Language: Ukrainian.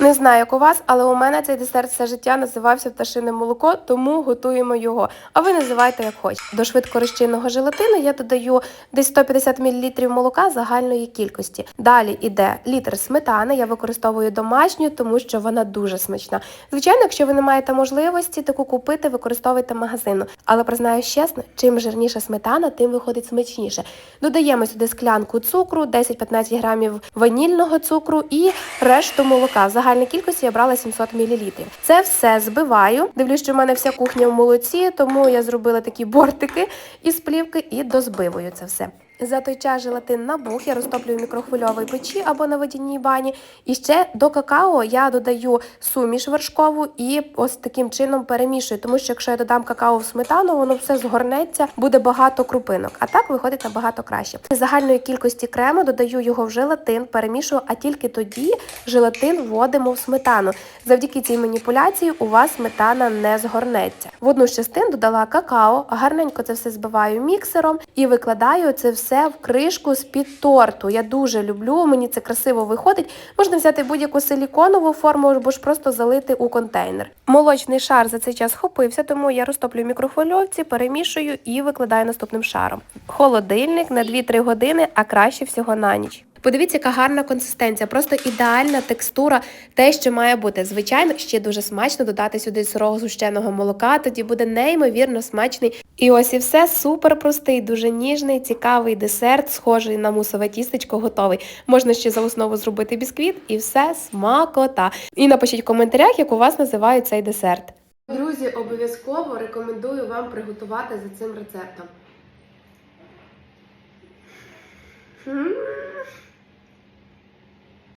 Не знаю, як у вас, але у мене цей десерт все життя називався пташине молоко, тому готуємо його. А ви називайте як хочете. До швидкорозчинного желатину я додаю десь 150 мл молока загальної кількості. Далі іде літр сметани. Я використовую домашню, тому що вона дуже смачна. Звичайно, якщо ви не маєте можливості таку купити, використовуйте магазину. Але признаюсь чесно, чим жирніша сметана, тим виходить смачніше. Додаємо сюди склянку цукру, 10-15 грамів ванільного цукру і решту молока. Загальній кількості я брала 700 мл. Це все збиваю. Дивлюсь, що в мене вся кухня в молоці, тому я зробила такі бортики із плівки і дозбивую це все. За той час желатин набух я розтоплюю в мікрохвильовій печі або на водяній бані. І ще до какао я додаю суміш вершкову і ось таким чином перемішую, тому що якщо я додам какао в сметану, воно все згорнеться, буде багато крупинок. А так виходить набагато краще. З загальної кількості крему додаю його в желатин, перемішую, а тільки тоді желатин вводимо в сметану. Завдяки цій маніпуляції у вас сметана не згорнеться. В одну з частин додала какао, гарненько це все збиваю міксером і викладаю це все в кришку з-під торту. Я дуже люблю, мені це красиво виходить. Можна взяти будь-яку силіконову форму або ж просто залити у контейнер. Молочний шар за цей час хопився, тому я розтоплю в мікрохвильовці, перемішую і викладаю наступним шаром. Холодильник на 2-3 години, а краще всього на ніч. Подивіться, яка гарна консистенція, просто ідеальна текстура, те, що має бути. Звичайно, ще дуже смачно додати сюди сирого згущеного молока, тоді буде неймовірно смачний. І ось і все супер простий, дуже ніжний, цікавий десерт, схожий на мусове тістечко, готовий. Можна ще за основу зробити бісквіт і все смакота. І напишіть в коментарях, як у вас називають цей десерт. Друзі, обов'язково рекомендую вам приготувати за цим рецептом.